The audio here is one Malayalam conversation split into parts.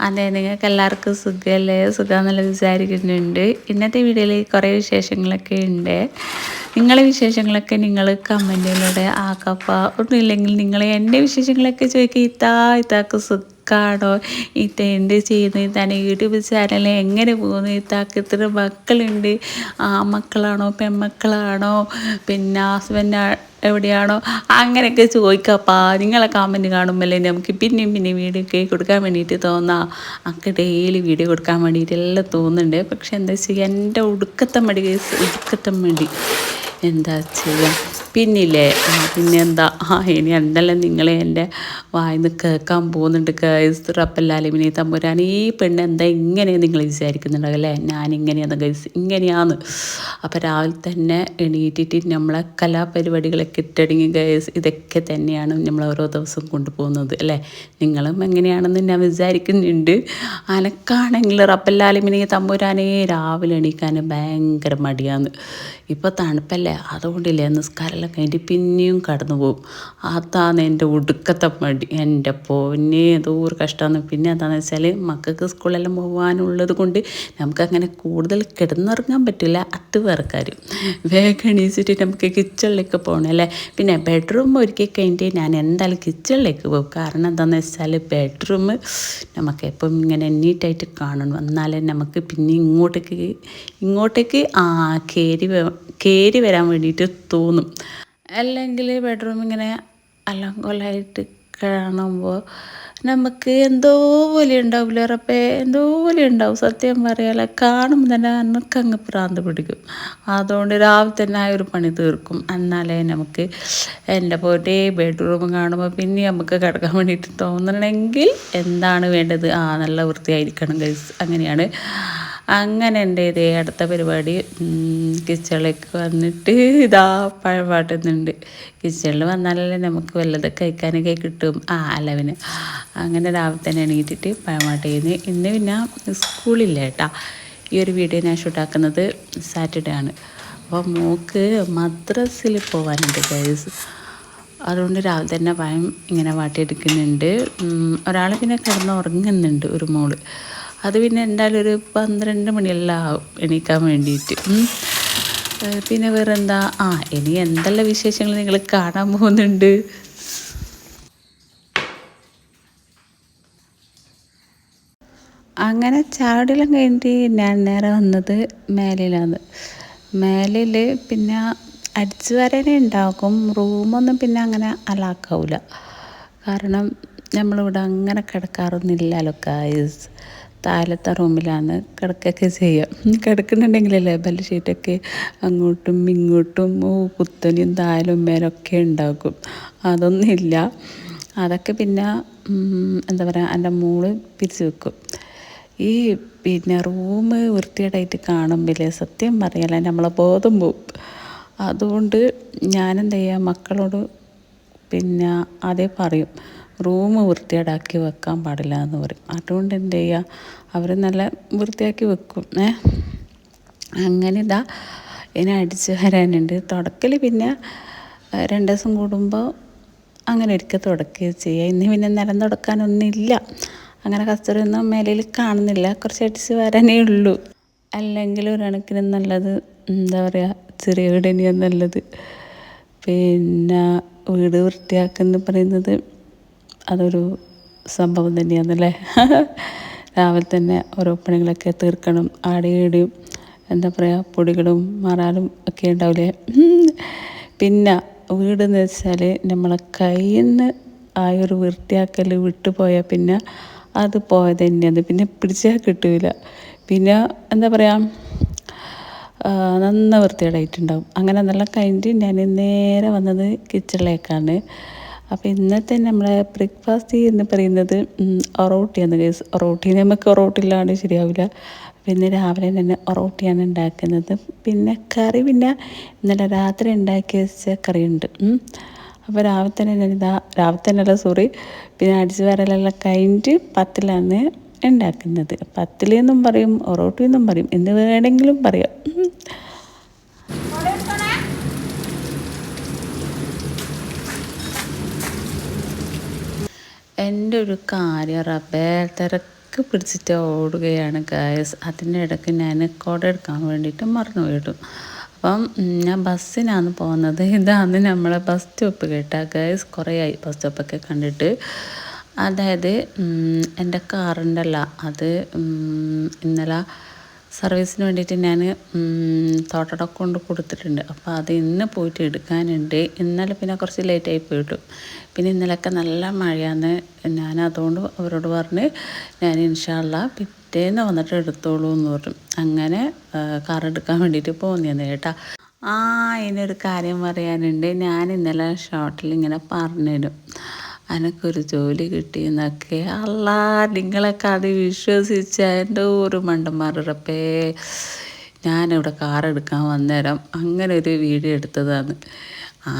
അതെ നിങ്ങൾക്ക് എല്ലാവർക്കും സുഖമല്ലേ സുഖമെന്നുള്ള വിചാരിക്കുന്നുണ്ട്. ഇന്നത്തെ വീഡിയോയിൽ കുറേ വിശേഷങ്ങളൊക്കെ ഉണ്ട്. നിങ്ങളെ വിശേഷങ്ങളൊക്കെ നിങ്ങൾ കമന്റിലൂടെ ആക്കപ്പ. ഒന്നുമില്ലെങ്കിൽ നിങ്ങൾ എന്റെ വിശേഷങ്ങളൊക്കെ ചോദിക്കുക ഇത്താ ഇത്താക്ക് സുഖമാണോ ഇത്ത എന്ത് ചെയ്യുന്നു? ഇത്താന്റെ യൂട്യൂബ് ചാനൽ എങ്ങനെ പോകുന്നു? ഇത്താക്ക് ഇത്ര മക്കളുണ്ട്. ആ മക്കളാണോ? പെൺമക്കളാണോ? പിന്നെ ഹസ്ബൻഡ് എവിടെയാണോ? അങ്ങനെയൊക്കെ ചോദിക്കാപ്പാ. നിങ്ങളെ കമന്റ് കാണുമ്പോഴേ നമുക്ക് പിന്നെയും പിന്നെയും വീഡിയോ ഒക്കെ കൊടുക്കാൻ വേണ്ടിയിട്ട് തോന്നാം. എനിക്ക് ഡെയിലി വീഡിയോ കൊടുക്കാൻ വേണ്ടിയിട്ടെല്ലാം തോന്നുന്നുണ്ട്. പക്ഷെ എന്താ ചെയ്യുക എന്റെ ഒടുക്കത്തെ മടി കേസ് ഒടുക്കത്തെ മടി. എന്താ ചെയ്യുക പിന്നില്ലേ? പിന്നെന്താ? ആ ഇനി എന്തെല്ലാം നിങ്ങളെ എന്റെ വായിന്ന് കേൾക്കാൻ പോകുന്നുണ്ട്. ഗൈസ് റപ്പല്ലാലിമിനി തമ്പുരാൻ. ഈ പെണ്ണ് എന്താ ഇങ്ങനെയാണ് നിങ്ങൾ വിചാരിക്കുന്നുണ്ടാവും അല്ലേ? ഞാൻ ഇങ്ങനെയാണ് ഗൈസ് ഇങ്ങനെയാണ് അപ്പോൾ രാവിലെ തന്നെ എണീറ്റിട്ട് നമ്മളെ കലാപരിപാടികളൊക്കെ ഇട്ടടങ്ങി ഗൈസ് ഇതൊക്കെ തന്നെയാണ് നമ്മൾ ഓരോ ദിവസം കൊണ്ടുപോകുന്നത് അല്ലേ? നിങ്ങളും എങ്ങനെയാണെന്ന് ഞാൻ വിചാരിക്കുന്നുണ്ട്. അനക്കാണെങ്കിൽ റപ്പല്ലാലിമിനി തമ്പുരാനേ രാവിലെ എണീക്കാൻ ഭയങ്കര മടിയാണ്. ഇപ്പോൾ തണുപ്പല്ലേ? അതുകൊണ്ടില്ലേ നിസ്കാരമെല്ലാം കഴിഞ്ഞിട്ട് പിന്നെയും കടന്നു പോകും. അതാണ് എന്റെ ഒടുക്കത്തെ മടി. എന്റെ പൊന്നെ ഒരു കഷ്ടമാണ്. പിന്നെ എന്താണെന്ന് വെച്ചാൽ മക്കൾക്ക് സ്കൂളെല്ലാം പോകാനുള്ളത് കൊണ്ട് നമുക്കങ്ങനെ കൂടുതൽ കിടന്നുറങ്ങാൻ പറ്റില്ല. അത് വേറെ കാര്യം. വേഗം എണീച്ചിട്ട് നമുക്ക് കിച്ചണിലേക്ക് പോകണം അല്ലേ? പിന്നെ ബെഡ്റൂം ഒരുക്കി കഴിഞ്ഞിട്ട് ഞാൻ എന്തായാലും കിച്ചണിലേക്ക് പോകും. കാരണം എന്താണെന്ന് വെച്ചാൽ ബെഡ്റൂം നമുക്ക് എപ്പം ഇങ്ങനെ നീറ്റായിട്ട് കാണണം. എന്നാലേ നമുക്ക് പിന്നെ ഇങ്ങോട്ടേക്ക് ഇങ്ങോട്ടേക്ക് ആ കയറി കയറി വരാൻ വേണ്ടിയിട്ട് തോന്നും. അല്ലെങ്കിൽ ബെഡ്റൂം ഇങ്ങനെ അലങ്കോലായിട്ട് കാണുമ്പോൾ നമുക്ക് എന്തോ പോലെ ഉണ്ടാവില്ല ഉറപ്പേ? എന്തോ പോലെ ഉണ്ടാവും. സത്യം പറയാല കാണുമ്പോൾ തന്നെ നമുക്ക് അങ്ങ് പ്രാന്ത് പിടിക്കും. അതുകൊണ്ട് രാവിലെ തന്നെ ആ ഒരു പണി തീർക്കും. എന്നാലേ നമുക്ക് എന്റെ പോയിട്ട് ബെഡ്റൂം കാണുമ്പോൾ പിന്നെ നമുക്ക് കിടക്കാൻ വേണ്ടിയിട്ട് തോന്നണമെങ്കിൽ എന്താണ് വേണ്ടത്? ആ നല്ല വൃത്തിയായിരിക്കണം ഗൈസ് അങ്ങനെയാണ്. അങ്ങനെ എന്റെ ഇതേ അടുത്ത പരിപാടി കിച്ചണിലേക്ക് വന്നിട്ട് ഇതാ പഴം പാട്ടുന്നുണ്ട് കിച്ചണിൽ വന്നാലല്ലേ നമുക്ക് വല്ലതും കഴിക്കാനൊക്കെ കിട്ടും. ആ അലവിന്. അങ്ങനെ രാവിലെ തന്നെ എണീറ്റിട്ട് പഴം പാട്ട് ചെയ്യുന്നത് ഇന്ന് പിന്നെ സ്കൂളില്ല കേട്ടാ. ഈ ഒരു വീഡിയോ ഞാൻ ഷൂട്ടാക്കുന്നത് സാറ്റർഡേ ആണ്. അപ്പോൾ മോക്ക് മദ്രസിൽ പോകാനുണ്ട് ഗൈസ് അതുകൊണ്ട് രാവിലെ തന്നെ പഴം ഇങ്ങനെ വാട്ടിയെടുക്കുന്നുണ്ട്. ഒരാൾ പിന്നെ കിടന്ന് ഉറങ്ങുന്നുണ്ട് ഒരു മോൾ. അത് പിന്നെ എന്തായാലും ഒരു പന്ത്രണ്ട് മണിയെല്ലാം ആവും എണീക്കാൻ വേണ്ടിയിട്ട്. പിന്നെ വേറെ എന്താ ആ ഇനി എന്തെല്ലാം വിശേഷങ്ങൾ നിങ്ങൾ കാണാൻ പോകുന്നുണ്ട്? അങ്ങനെ ചാടിലും കഴിഞ്ഞിട്ട് ഞാൻ നേരെ വന്നത് മേലിലാണ് മേലിൽ പിന്നെ അടിച്ചു വരനെ ഉണ്ടാക്കും. റൂമൊന്നും പിന്നെ അങ്ങനെ അലാക്കാവില്ല കാരണം നമ്മളിവിടെ അങ്ങനെ കിടക്കാറൊന്നുമില്ലല്ലോ കായസ് താഴത്തെ റൂമിലാണ് കിടക്കൊക്കെ ചെയ്യുക. കിടക്കുന്നുണ്ടെങ്കിലല്ലേ ബെൽ ഷീറ്റൊക്കെ അങ്ങോട്ടും ഇങ്ങോട്ടും കുത്തനെയും താലും മേലൊക്കെ ഉണ്ടാക്കും. അതൊന്നുമില്ല. അതൊക്കെ പിന്നെ എന്താ പറയുക എന്റെ മോൾ പിരിച്ചു വെക്കും. ഈ പിന്നെ റൂം വൃത്തികേടായിട്ട് കാണുമ്പില്ലേ? സത്യം പറയല നമ്മളെ ബോധം പോവും. അതുകൊണ്ട് ഞാനെന്താ ചെയ്യുക മക്കളോട് പിന്നെ അതേ പറയും. റൂം വൃത്തികേടാക്കി വെക്കാൻ പാടില്ല എന്ന് പറയും. അതുകൊണ്ട് എന്ത് ചെയ്യുക അവർ നല്ല വൃത്തിയാക്കി വെക്കും. ഏ? അങ്ങനെ ഇതാ ഇനി അടിച്ച് വരാനുണ്ട്. തുടക്കൽ പിന്നെ രണ്ട് ദിവസം കൂടുമ്പോൾ അങ്ങനെ ഒരിക്കൽ തുടക്കുക ചെയ്യുക ഇന്ന് പിന്നെ നിലം തുടക്കാനൊന്നുമില്ല. അങ്ങനെ കസ്തൂരിയൊന്നും മേലയിൽ കാണുന്നില്ല. കുറച്ച് അടിച്ച് വരാനേ ഉള്ളൂ. അല്ലെങ്കിൽ ഒരു കണക്കിന് നല്ലത് എന്താ പറയുക ചെറിയ വീട് തന്നെയാണ് നല്ലത്. പിന്നെ വീട് വൃത്തിയാക്കുന്ന പറയുന്നത് അതൊരു സംഭവം തന്നെയാണല്ലേ? രാവിലെ തന്നെ ഓരോ പണികളൊക്കെ തീർക്കണം. ആടെയും എന്താ പറയുക പൊടികളും മറാലും ഒക്കെ ഉണ്ടാവില്ലേ? പിന്നെ വീടെന്ന് വെച്ചാൽ നമ്മളെ കയ്യിൽ നിന്ന് ആ ഒരു വൃത്തിയാക്കൽ വിട്ടുപോയാൽ പിന്നെ അത് പോയത് തന്നെയാണ്. പിന്നെ പിടിച്ചാൽ കിട്ടില്ല പിന്നെ എന്താ പറയുക നന്ന വൃത്തികേടായിട്ടുണ്ടാവും. അങ്ങനെ നല്ല കഴിഞ്ഞിട്ട് ഞാൻ നേരെ വന്നത് കിച്ചണിലേക്കാണ് അപ്പോൾ ഇന്നത്തെ നമ്മളെ ബ്രേക്ക്ഫാസ്റ്റ് എന്ന് പറയുന്നത് ഒറോട്ടിയാണ് കേസ് ഒറോട്ടി നമുക്ക് ഒറോട്ടില്ലാണ്ട് ശരിയാവില്ല പിന്നെ രാവിലെ തന്നെ ഒറോട്ടിയാണ് ഉണ്ടാക്കുന്നത്. പിന്നെ കറി പിന്നെ ഇന്നലെ രാത്രി ഉണ്ടാക്കി വെച്ച കറിയുണ്ട് അപ്പോൾ രാവിലെ തന്നെ ഞാനിതാ രാവിലെ തന്നെ അല്ല സോറി പിന്നെ അടിച്ചു വരലെല്ലാം കഴിഞ്ഞിട്ട് പത്തിലാണ് ഉണ്ടാക്കുന്നത്. പത്തിലെന്നും പറയും ഒറോട്ടി എന്നും പറയും എന്ന് വേണമെങ്കിലും പറയാം. എന്റെ ഒരു കാര്യം റബ്ബേ തിരക്ക് പിടിച്ചിട്ട് ഓടുകയാണ് ഗായസ് അതിന്റെ ഇടയ്ക്ക് ഞാൻ കുട എടുക്കാൻ വേണ്ടിയിട്ട് മറന്നു വിടും അപ്പം ഞാൻ ബസ്സിനാണ് പോകുന്നത്. ഇതാണ് നമ്മളെ ബസ് സ്റ്റോപ്പ് കേട്ടാ ഗൈസ് കുറേയായി ബസ് സ്റ്റോപ്പൊക്കെ കണ്ടിട്ട്. അതായത് എന്റെ കാറുണ്ടല്ല അത് ഇന്നലെ സർവീസിന് വേണ്ടിയിട്ട് ഞാൻ തോട്ടട കൊണ്ട് കൊടുത്തിട്ടുണ്ട്. അപ്പോൾ അത് ഇന്ന് പോയിട്ട് എടുക്കാനുണ്ട്. ഇന്നലെ പിന്നെ കുറച്ച് ലേറ്റായി പോയിട്ടു. പിന്നെ ഇന്നലെയൊക്കെ നല്ല മഴയാണ് ഞാൻ അതുകൊണ്ട് അവരോട് പറഞ്ഞ് ഞാൻ ഇൻഷാല്ല പിറ്റേന്ന് വന്നിട്ട് എടുത്തോളൂ എന്ന് പറഞ്ഞു. അങ്ങനെ കാർ എടുക്കാൻ വേണ്ടിയിട്ട് പോകുന്നതാണ് കേട്ടാ. ആ ഇതിനൊരു കാര്യം പറയാനുണ്ട്. ഞാൻ ഇന്നലെ ഷോർട്ടിൽ ഇങ്ങനെ പറഞ്ഞുതരും. എനിക്കൊരു ജോലി കിട്ടിയെന്നൊക്കെ. അല്ല നിങ്ങളൊക്കെ അത് വിശ്വസിച്ച എന്റെ ഒരു മണ്ടന്മാരുടെപ്പേ ഞാനിവിടെ കാർ എടുക്കാൻ വന്നേരം അങ്ങനെ ഒരു വീഡിയോ എടുത്തതാണ്.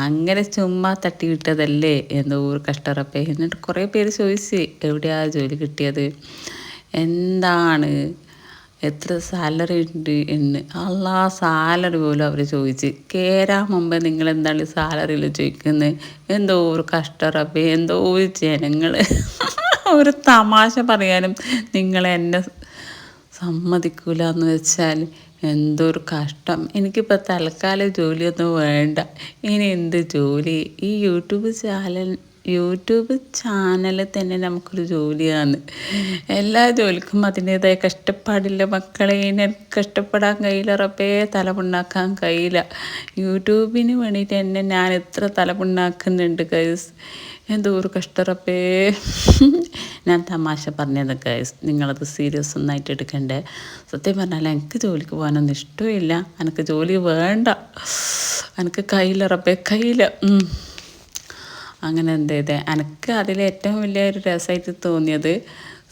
അങ്ങനെ ചുമ്മാ തട്ടി വിട്ടതല്ലേ എന്തോ ഒരു കഷ്ടറപ്പേ. എന്നിട്ട് കുറേ പേര് ചോദിച്ച് എവിടെയാ ജോലി കിട്ടിയത്? എന്താണ്? എത്ര സാലറി ഉണ്ട് എന്ന്. അള്ളാ സാലറി പോലും അവർ ചോദിച്ച്. കയറാൻ മുമ്പ് നിങ്ങൾ എന്താണ് സാലറിയിൽ ചോദിക്കുന്നത് എന്തോ ഒരു കഷ്ടറപ്പേ എന്തോ ഒരു ജനങ്ങൾ ഒരു തമാശ പറയാനും നിങ്ങൾ എന്നെ സമ്മതിക്കൂല എന്ന് വെച്ചാൽ എന്തൊരു കഷ്ടം. എനിക്കിപ്പോൾ തൽക്കാലം ജോലിയൊന്നും വേണ്ട. ഇനി എന്ത് ജോലി? ഈ യൂട്യൂബ് ചാനൽ യൂട്യൂബ് ചാനൽ തന്നെ നമുക്കൊരു ജോലിയാണ്. എല്ലാ ജോലിക്കും അതിന്റേതായ കഷ്ടപ്പാടില്ല. മക്കളെ കഷ്ടപ്പെടാൻ കഴിയില്ല. റബ്ബേ തലമുണ്ടാക്കാൻ കഴിയില്ല. യൂട്യൂബിന് വേണ്ടിയിട്ട് എന്നെ ഞാൻ എത്ര തലമുണ്ടാക്കുന്നുണ്ട് ഗൈസ് എന്തോ ഒരു കഷ്ടറപ്പേ ഞാൻ തമാശ പറഞ്ഞത് ഗൈസ് നിങ്ങളത് സീരിയസ് ഒന്നായിട്ട് എടുക്കണ്ടേ? സത്യം പറഞ്ഞാൽ എനിക്ക് ജോലിക്ക് പോകാനൊന്നും ഇഷ്ടമില്ല. എനിക്ക് ജോലി വേണ്ട. എനിക്ക് കയ്യിലുറപ്പേ കയ്യില അങ്ങനെ എന്ത് ചെയ്തേ? എനിക്ക് അതിൽ ഏറ്റവും വലിയ ഒരു രസമായിട്ട് തോന്നിയത്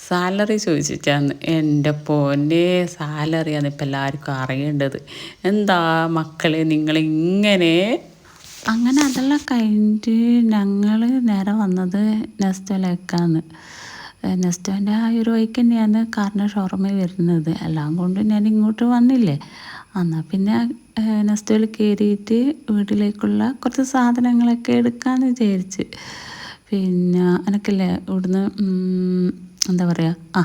സാലറി ചോദിച്ചിട്ടാണ്. എന്റെ പൊന്നെ സാലറിയാണ് ഇപ്പം എല്ലാവർക്കും അറിയേണ്ടത്. എന്താ മക്കളെ നിങ്ങളിങ്ങനെ? അങ്ങനെ അതെല്ലാം കഴിഞ്ഞിട്ട് ഞങ്ങൾ നേരെ വന്നത് നെസ്റ്റോലേക്കാണ് നെസ്റ്റോന്റെ ആ ഒരു വഴിക്ക് തന്നെയാണ് കാറിന്റെ ഷോറൂമിൽ വരുന്നത്. എല്ലാം കൊണ്ട് ഞാൻ ഇങ്ങോട്ട് വന്നില്ലേ? എന്നാൽ പിന്നെ നെസ്റ്റോയിൽ കയറിയിട്ട് വീട്ടിലേക്കുള്ള കുറച്ച് സാധനങ്ങളൊക്കെ എടുക്കാമെന്ന് വിചാരിച്ച്. പിന്നെ എനിക്കല്ലേ ഇവിടുന്ന് എന്താ പറയുക ആ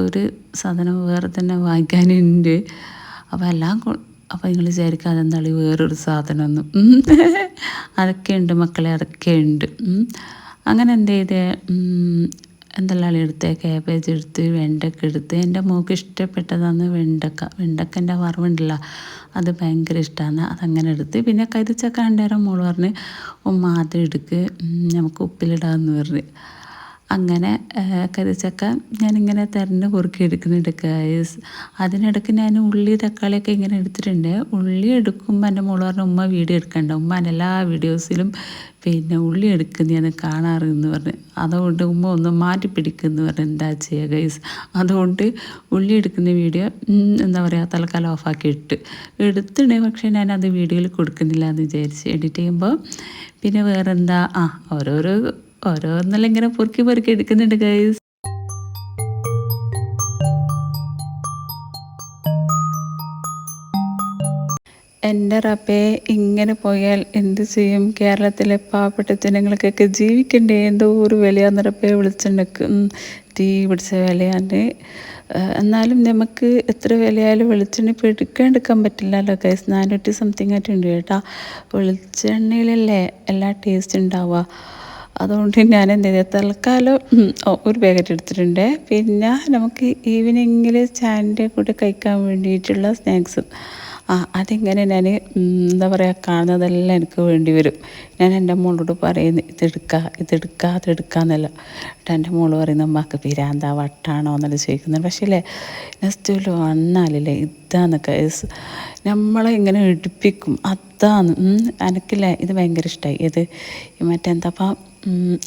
ഒരു സാധനം വേറെ തന്നെ വാങ്ങിക്കാനുണ്ട്. അപ്പോൾ എല്ലാം അപ്പോൾ നിങ്ങൾ വിചാരിക്കുക അതെന്താണ് വേറൊരു സാധനമൊന്നും. അതൊക്കെ ഉണ്ട് മക്കളെ അതൊക്കെ ഉണ്ട് അങ്ങനെ എന്ത് ചെയ്തേ? എന്തെല്ലാം എടുത്ത് കാബേജ് എടുത്ത് വെണ്ടക്ക എടുത്ത്. എന്റെ മോൾക്ക് ഇഷ്ടപ്പെട്ടതാണ് വെണ്ടക്ക വെണ്ടക്കന്റെ വറവുണ്ടല്ലോ അത് ഭയങ്കര ഇഷ്ടമാണ് അതങ്ങനെ എടുത്ത്. പിന്നെ കരിച്ചക്ക ഉണ്ടേരം മോൾ പറഞ്ഞ് ഉമ്മ അത് എടുക്ക്. നമുക്ക് ഉപ്പിലിടാമെന്ന് പറഞ്ഞ്. അങ്ങനെ കരിച്ചക്ക ഞാനിങ്ങനെ തെരഞ്ഞ് പൊറുക്കി എടുക്കുന്നുണ്ട് ഗൈസ് അതിനിടയ്ക്ക് ഞാൻ ഉള്ളി തക്കാളിയൊക്കെ ഇങ്ങനെ എടുത്തിട്ടുണ്ട്. ഉള്ളി എടുക്കുമ്പോൾ എന്റെ മോൾ പറഞ്ഞ ഉമ്മ വീഡിയോ എടുക്കണ്ട. ഉമ്മ എല്ലാ വീഡിയോസിലും പിന്നെ ഉള്ളി എടുക്കുന്നതാണ് കാണാറെന്ന് പറഞ്ഞ്. അതുകൊണ്ട് ഉമ്മ ഒന്ന് മാറ്റി പിടിക്കുന്നു പറഞ്ഞ് എന്താ ചെയ്യുക ഗൈസ് അതുകൊണ്ട് ഉള്ളി എടുക്കുന്ന വീഡിയോ എന്താ പറയുക തൽക്കാലം ഓഫാക്കി ഇട്ട്. എടുത്തിട്ട് പക്ഷേ ഞാനത് വീഡിയോയിൽ കൊടുക്കുന്നില്ല എന്ന് വിചാരിച്ച്. എഡിറ്റ് ചെയ്യുമ്പോൾ പിന്നെ വേറെന്താ? ആ ഓരോരോ ഓരോന്നെല്ലാം ഇങ്ങനെ പൊറുക്കി പൊറുക്കി എടുക്കുന്നുണ്ട് ഗൈസ് എന്റെ റപ്പേ ഇങ്ങനെ പോയാൽ എന്ത് ചെയ്യും? കേരളത്തിലെ പാവപ്പെട്ട ജനങ്ങൾക്കൊക്കെ ജീവിക്കണ്ടേ? എന്തോ ഒരു വിലയാന്ന് റബ്ബേ വിളിച്ചിട്ടുണ്ടെക്ക്. തീ പിടിച്ച വിലയാണ്. എന്നാലും നമുക്ക് എത്ര വിലയായാലും വെളിച്ചെണ്ണ ഇപ്പോൾ എടുക്കാൻ പറ്റില്ലല്ലോ ഗൈസ് നാനൂറ്റി സംതിങ് ആയിട്ടുണ്ട് കേട്ടോ. വെളിച്ചെണ്ണയിലല്ലേ എല്ലാ ടേസ്റ്റ് ഉണ്ടാവുക. അതുകൊണ്ട് ഞാൻ എന്ത് തൽക്കാലം ഒരു പാക്കറ്റ് എടുത്തിട്ടുണ്ട്. പിന്നെ നമുക്ക് ഈവനിങ്ങിൽ ചായന്റെ കൂടെ കഴിക്കാൻ വേണ്ടിയിട്ടുള്ള സ്നാക്സ് ആ അതിങ്ങനെ ഞാൻ എന്താ പറയുക കാണുന്നതെല്ലാം എനിക്ക് വേണ്ടി വരും. ഞാൻ എന്റെ മോളോട് പറയുന്നു ഇതെടുക്കുക ഇതെടുക്കുക അതെടുക്കുക എന്നല്ല. എന്നിട്ട് എന്റെ മോൾ പറയുന്ന അമ്മയ്ക്ക് പിരാന്ത വട്ടാണോ എന്നല്ല ചോദിക്കുന്നത് പക്ഷേ അല്ലേ നെക്സ്റ്റ് വന്നാലല്ലേ ഇതാന്നൊക്കെ നമ്മളെ ഇങ്ങനെ എടുപ്പിക്കും. അതാണ് എനിക്കില്ലേ ഇത് ഭയങ്കര ഇഷ്ടമായി ഇത് മറ്റെന്താപ്പം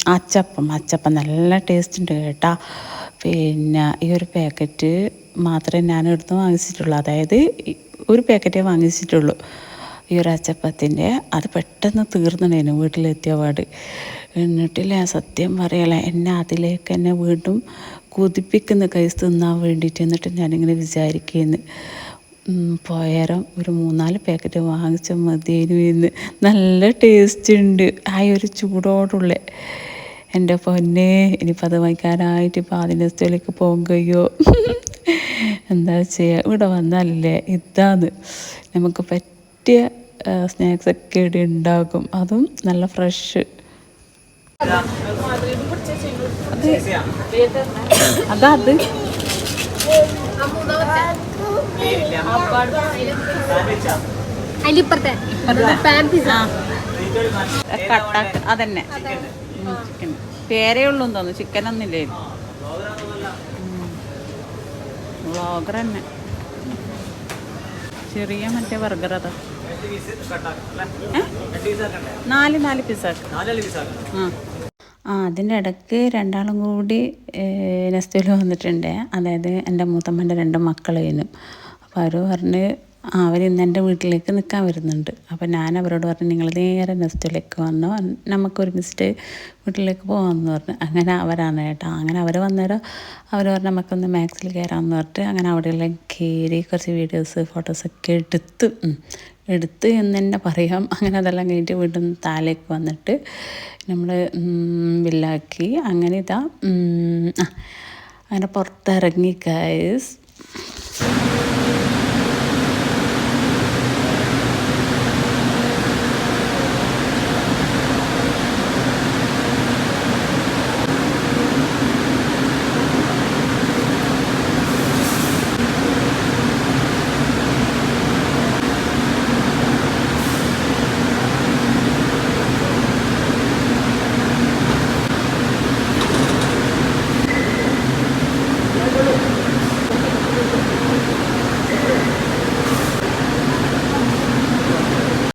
അച്ചപ്പം അച്ചപ്പം നല്ല ടേസ്റ്റ് ഉണ്ട് കേട്ടോ. പിന്നെ ഈ ഒരു പാക്കറ്റ് മാത്രമേ ഞാൻ എടുത്ത് വാങ്ങിച്ചിട്ടുള്ളൂ. അതായത് ഒരു പാക്കറ്റേ വാങ്ങിച്ചിട്ടുള്ളൂ. ഈ ഒരു അച്ചപ്പത്തിന്റെ. അത് പെട്ടെന്ന് തീർന്നിടേനു വീട്ടിലെത്തിയ പാട്. എന്നിട്ടില്ല സത്യം പറയല എന്നെ അതിലേക്ക് എന്നെ വീണ്ടും കൊതിപ്പിക്കുന്ന കൈസ് തിന്നാൻ വേണ്ടിയിട്ട് എന്നിട്ട് ഞാനിങ്ങനെ വിചാരിക്കുന്നു. പോയാരം ഒരു മൂന്നാൽ പാക്കറ്റ് വാങ്ങിച്ച മതിയേനു എന്ന് നല്ല ടേസ്റ്റ് ഉണ്ട്. ആ ഒരു ചൂടോടുള്ള എന്റെ പൊന്നെ ഇനിയിപ്പോൾ അത് വാങ്ങിക്കാനായിട്ട് ഇപ്പോൾ ആദ്യ ദിവസത്തിലേക്ക് പോകുകയോ എന്താ ചെയ്യുക ഇവിടെ വന്നാലല്ലേ ഇതാന്ന്. നമുക്ക് പറ്റിയ സ്നാക്സ് ഒക്കെ ഇവിടെ ഉണ്ടാകും. അതും നല്ല ഫ്രഷ് അതാ അത്. അതന്നെ. ചിക്കൻ പേരേ ഉള്ളൂ തോന്നുന്നു. ചിക്കൻ ഒന്നില്ലേ വ്ളോഗർ തന്നെ. ചെറിയ മറ്റേ ബർഗർ അതാ? നാല് നാല് പീസാക്ക് ആ. ആ അതിന്റെ ഇടയ്ക്ക് രണ്ടാളും കൂടി നെസ്റ്റോയിൽ വന്നിട്ടുണ്ട്. അതായത് എന്റെ മൂത്തമ്മന്റെ രണ്ട് മക്കളേനും. അവർ പറഞ്ഞ് ആ അവർ ഇന്ന് എന്റെ വീട്ടിലേക്ക് നിൽക്കാൻ വരുന്നുണ്ട്. അപ്പോൾ ഞാൻ അവരോട് പറഞ്ഞു നിങ്ങൾ നേരെ നെസ്റ്റോയിലേക്ക് വന്നോ. നമുക്ക് ഒരുമിച്ചിട്ട് വീട്ടിലേക്ക് പോകാമെന്ന് പറഞ്ഞു. അങ്ങനെ അവരാണ് കേട്ടോ. അങ്ങനെ അവർ വന്നേരം അവർ പറഞ്ഞു നമുക്കൊന്ന് മാക്സിൽ കയറാമെന്ന് പറഞ്ഞിട്ട് അങ്ങനെ അവിടെയെല്ലാം കയറി കുറച്ച് വീഡിയോസ് ഫോട്ടോസൊക്കെ എടുത്ത്. എടുത്ത് എന്ന് തന്നെ പറയാം. അങ്ങനെ അതെല്ലാം കഴിഞ്ഞിട്ട് വീണ്ടും താലേക്ക് വന്നിട്ട് നമ്മൾ വില്ലാക്കി. അങ്ങനെ ഇതാ അങ്ങനെ പുറത്തിറങ്ങി ഗൈസ്